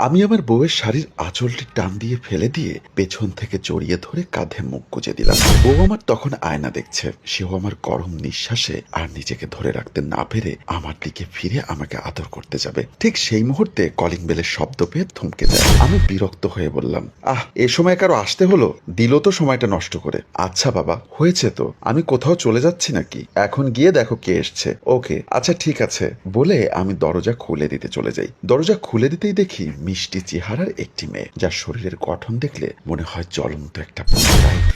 আমি আমার বউয়ের শাড়ির আঁচলটি টান দিয়ে ফেলে দিয়ে পেছন থেকে জড়িয়ে ধরে কাঁধে মুখ গুজে দিলাম। বউ আমার তখন আয়না দেখছে। সেও আমার গরম নিঃশ্বাসে আর নিজেকে ধরে রাখতে না পেরে আমার দিকে ফিরে আমাকে আদর করতে যাবে। ঠিক সেই মুহূর্তে কলিং বেলের শব্দ পেয়ে থমকে যায়। আমি বিরক্ত হয়ে বললাম, আহ, এ সময় কারও আসতে হলো? দিল তো সময়টা নষ্ট করে। আচ্ছা বাবা, হয়েছে তো। আমি কোথাও চলে যাচ্ছি নাকি? এখন গিয়ে দেখো কে এসছে। ওকে আচ্ছা ঠিক আছে। বলে আমি দরজা খুলে দিতে চলে যাই। দরজা খুলে দিতেই দেখি মিষ্টি চেহারার একটি মেয়ে, যার শরীরের গঠন দেখলে মনে হয় জ্বলন্ত একটা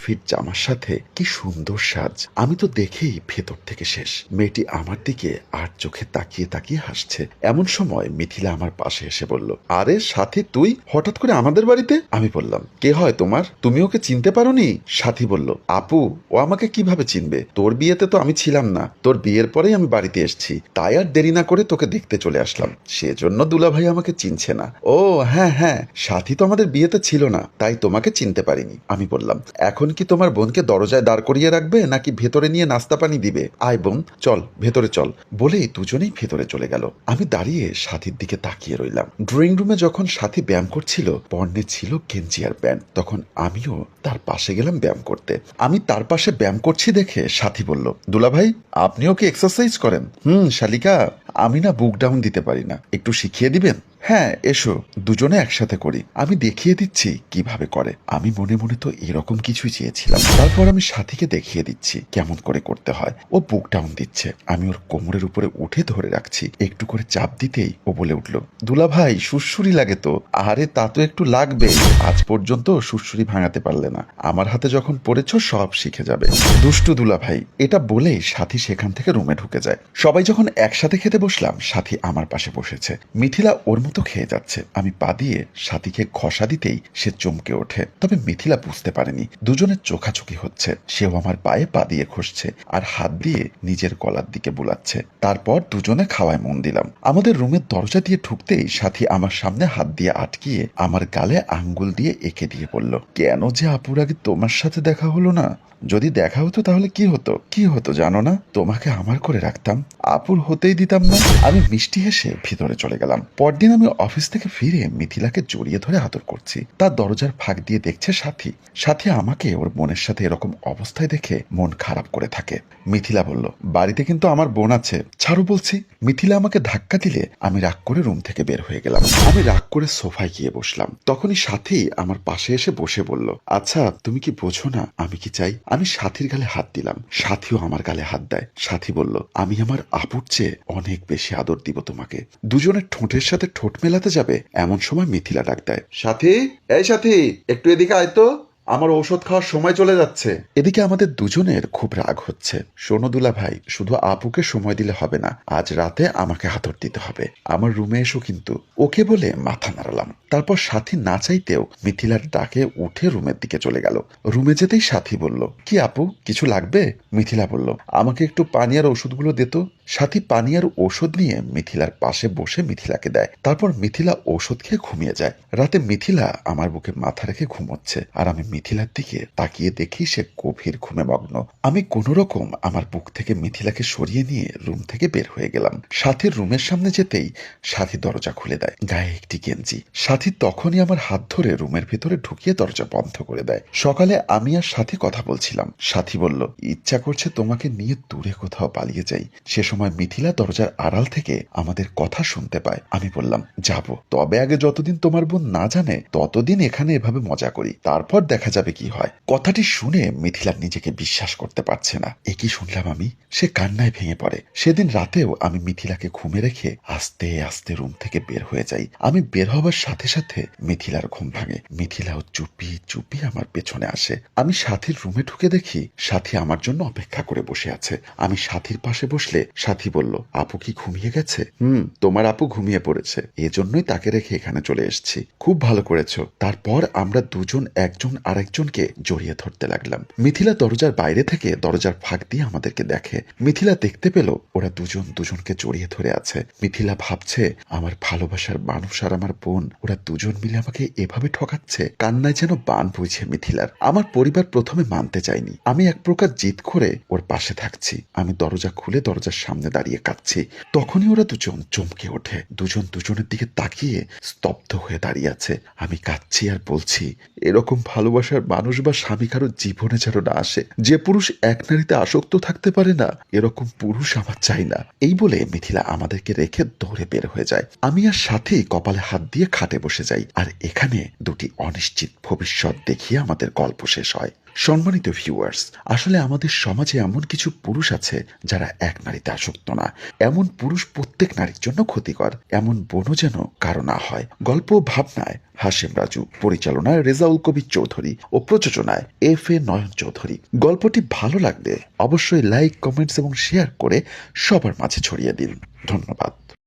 ফিট জামার সাথে কি সুন্দর সাজ। আমি তো দেখেই ভেতর থেকে শেষ। মেয়েটি আমার দিকে আর চোখে তাকিয়ে তাকিয়ে হাসছে। এমন সময় মিথিলা আমার পাশে এসে বলল, আরে সাথী, তুই হঠাৎ করে আমাদের বাড়িতে? আমি বললাম, কে হয় তোমার? তুমি ওকে চিনতে পারোনি? সাথী বলল, আপু, ও আমাকে কীভাবে চিনবে? তোর বিয়েতে তো আমি ছিলাম না। তোর বিয়ের পরেই আমি বাড়িতে এসেছি। তাই আর দেরি না করে তোকে দেখতে চলে আসলাম। সেজন্য দুলাভাই আমাকে চিনছে না। ও হ্যাঁ হ্যাঁ সাথী তো আমাদের বিয়েতে ছিল না, তাই তোমাকে চিনতে পারিনি, আমি বললাম। এখন কি তোমার বোনকে দরজায় দাঁড় করিয়ে রাখবে, নাকি ভেতরে নিয়ে নাস্তা পানি দিবে? আয় বোন, চল, ভেতরে চল। বলেই দুজনেই ভেতরে চলে গেল। আমি দাঁড়িয়ে সাথীর দিকে তাকিয়ে রইলাম। ড্রয়িং রুমে যখন সাথী ব্যায়াম করছিল, পর্নে ছিল গেঞ্জি আর প্যান্ট। তখন আমিও তার পাশে গেলাম ব্যায়াম করতে। আমি তার পাশে ব্যায়াম করছি দেখে সাথী বলল, দুলাভাই, আপনিও কি এক্সারসাইজ করেন? হুম, শালিকা। আমি না বুক ডাউন দিতে পারি না। একটু শিখিয়ে দিবেন? হ্যাঁ এসো। দুজনে একসাথে করি। আমি দেখিয়ে দিচ্ছি কীভাবে করে। আমি মনে মনে তো এরকম কিছুই চেয়েছিলাম। তারপর আমি সাথীকে দেখিয়ে দিচ্ছি কেমন করে করতে হয়। ও বুক ডাউন দিচ্ছে। আমি ওর কোমরের উপরে উঠে ধরে রাখছি। একটু করে চাপ দিতেই ও বলে উঠল, দুলা ভাই সুরসুরি লাগে তো। আরে তা তো একটু লাগবে। আজ পর্যন্ত সুরসুরি ভাঙাতে পারলে না। আমার হাতে যখন পড়েছ সব শিখে যাবে। দুষ্টু দুলা ভাই, এটা বলেই সাথী সেখান থেকে রুমে ঢুকে যায়। সবাই যখন একসাথে খেতে বসলাম, সাথী আমার পাশে বসেছে। মিথিলা ওর মতো খেয়ে যাচ্ছে। আমি পা দিয়ে সাথীকে ঘষা দিতেই সে চমকে ওঠে। তবে মিথিলা বুঝতে পারেনি, দুজনের চোখাচোখি হচ্ছে। সেও আমার পায়ে পা দিয়ে ঘষছে আর হাত দিয়ে নিজের গলার দিকে বুলাচ্ছে। তারপর দুজনে খাওয়ায় মন দিলাম। আমাদের রুমের দরজা দিয়ে ঢুকতেই সাথী আমার সামনে হাত দিয়ে আটকিয়ে আমার গালে আঙ্গুল দিয়ে এঁকে দিয়ে বলল, কেন যে আপুর আগে তোমার সাথে দেখা হলো না? যদি দেখা হতো তাহলে কি হতো? কি হতো জানো না? তোমাকে আমার করে রাখতাম। আপুর হতেই দিতাম না। আমি মিষ্টি হেসে ভিতরে চলে গেলাম। পরদিন আমি অফিস থেকে ফিরে মিথিলাকে জড়িয়ে ধরে আদর করছি। তার দরজার ফাঁক দিয়ে দেখছে সাথী। সাথী আমাকে ওর বোনের সাথে এরকম অবস্থায় দেখে মন খারাপ করে থাকে। মিথিলা বলল, বাড়িতে কিন্তু আমার বোন আছে। ছাড়ু বলছি, মিথিলা আমাকে ধাক্কা দিলে আমি রাগ করে রুম থেকে বের হয়ে গেলাম। আমি রাগ করে সোফায় গিয়ে বসলাম। তখনই সাথী আমার পাশে এসে বসে বলল আচ্ছা তুমি কি বোঝো না? আমি কি চাই? আমি সাথীর গালে হাত দিলাম। সাথীও আমার গালে হাত দেয়। সাথী বলল, আমি আমার আপুর চেয়ে অনেক বেশি আদর দিব তোমাকে। দুজনের ঠোঁটের সাথে ঠোঁট মেলাতে যাবে এমন সময় মিথিলা ডাক দেয়। সাথী এই সাথী একটু এদিকে আয় তো। আমার ঔষধ খাওয়ার সময় চলে যাচ্ছে। এদিকে আমাদের দুজনের খুব রাগ হচ্ছে। সোনদুলা ভাই শুধু আপুকে সময় দিলে হবে না আজ রাতে আমাকে হাতর দিতে হবে। আমার রুমে এসো কিন্তু। ওকে বলে মাথা নাড়ালাম। তারপর সাথী না চাইতেও মিথিলার ডাকে উঠে রুমের দিকে চলে গেল। রুমে যেতেই সাথী বলল, কি আপু, কিছু লাগবে? মিথিলা বলল, আমাকে একটু পানি আর ওষুধগুলো দিত সাথী পানি আর ওষুধ নিয়ে মিথিলার পাশে বসে মিথিলাকে দেয়। তারপর মিথিলা ওষুধ খেয়ে ঘুমিয়ে যায়। রাতে মিথিলা আমার বুকে মাথা রেখে ঘুমোচ্ছে আর আমি মিথিলার দিকে তাকিয়ে দেখি সে গভীর ঘুমে মগ্ন। আমি কোনো রকম আমার বুক থেকে মিথিলাকে সরিয়ে নিয়ে রুম থেকে বের হয়ে গেলাম। সাথীর রুমের সামনে যেতেই সাথী দরজা খুলে দেয়। গায়ে একটি গেঞ্জি। সাথী তখনই আমার হাত ধরে রুমের ভিতরে ঢুকিয়ে দরজা বন্ধ করে দেয়। সকালে আমি আর সাথী কথা বলছিলাম। সাথী বলল, ইচ্ছা করছে তোমাকে নিয়ে দূরে কোথাও পালিয়ে যাই। সে সময় মিথিলা দরজার আড়াল থেকে আমাদের কথা শুনতে পায়। আমি বললাম, যাব। তবে আগে যতদিন তোমার বোন না জানে, ততদিন এখানে এভাবে মজা করি। তারপর দেখা যাবে কি হয়। কথাটি শুনে মিথিলা নিজেকে বিশ্বাস করতে পারছে না। এ কি শুনলাম আমি? সে কান্নায় ভেঙে পড়ে। সেদিন রাতেও আমি মিথিলাকে ঘুমে রেখে আস্তে আস্তে রুম থেকে বের হয়ে যাই। আমি বের হবার সাথে সাথে মিথিলার ঘুম ভাঙে। মিথিলাও চুপি চুপি আমার পেছনে আসে। আমি সাথীর রুমে ঢুকে দেখি সাথী আমার জন্য অপেক্ষা করে বসে আছে। আমি সাথীর পাশে বসলে সাথী বলল, আপু কি ঘুমিয়ে গেছে? হুম, তোমার আপু ঘুমিয়ে পড়েছে। এজন্যই তাকে রেখে এখানে চলে এসেছি। খুব ভালো করেছ। তারপর আমরা দুজন, একজন আরেকজনকে জড়িয়ে ধরতে লাগলাম। মিথিলা দরজার বাইরে থেকে দরজার ফাঁক দিয়ে আমাদেরকে দেখে। মিথিলা দেখতে পেল, ওরা দুজন দুজনকে জড়িয়ে ধরে আছে। মিথিলা ভাবছে, আমার ভালোবাসার মানুষ আর আমার বোন, ওরা দুজন মিলে আমাকে এভাবে ঠকাচ্ছে। কান্নায় যেন বান বইছে মিথিলার। আমার পরিবার প্রথমে মানতে চায়নি। আমি এক প্রকার জিদ করে ওর পাশে থাকছি। আমি দরজা খুলে দরজার সামনে দাঁড়িয়ে কাঁদছি। তখনই ওরা দুজন চমকে ওঠে। দুজন দুজনের দিকে তাকিয়ে স্তব্ধ হয়ে দাঁড়িয়ে আছে। আমি কাঁদছি আর বলছি, এরকম ভালোবাসার মানুষ বা স্বামী কারও জীবনে যেন না আসে, যে পুরুষ এক নারীতে আসক্ত থাকতে পারে না, এরকম পুরুষ আমার চাই না। এই বলে মিথিলা আমাদেরকে রেখে দৌড়ে বের হয়ে যায়। আমি আর সাথেই কপালে হাত দিয়ে খাটে বসে যাই, আর এখানে দুটি অনিশ্চিত ভবিষ্যৎ দেখিয়ে আমাদের গল্প শেষ হয়। সম্মানিত ভিউয়ার্স আসলে আমাদের সমাজে এমন কিছু পুরুষ আছে যারা এক নারীতে আসক্ত না। এমন পুরুষ প্রত্যেক নারীর জন্য ক্ষতিকর, এমন বনও যেন কারও না হয়। গল্প ভাবনায় হাসিম রাজু, পরিচালনায় রেজাউল কবির চৌধুরী ও প্রযোজনায় এফ এ নয়ন চৌধুরী। গল্পটি ভালো লাগলে অবশ্যই লাইক কমেন্টস এবং শেয়ার করে সবার মাঝে ছড়িয়ে দিন। ধন্যবাদ।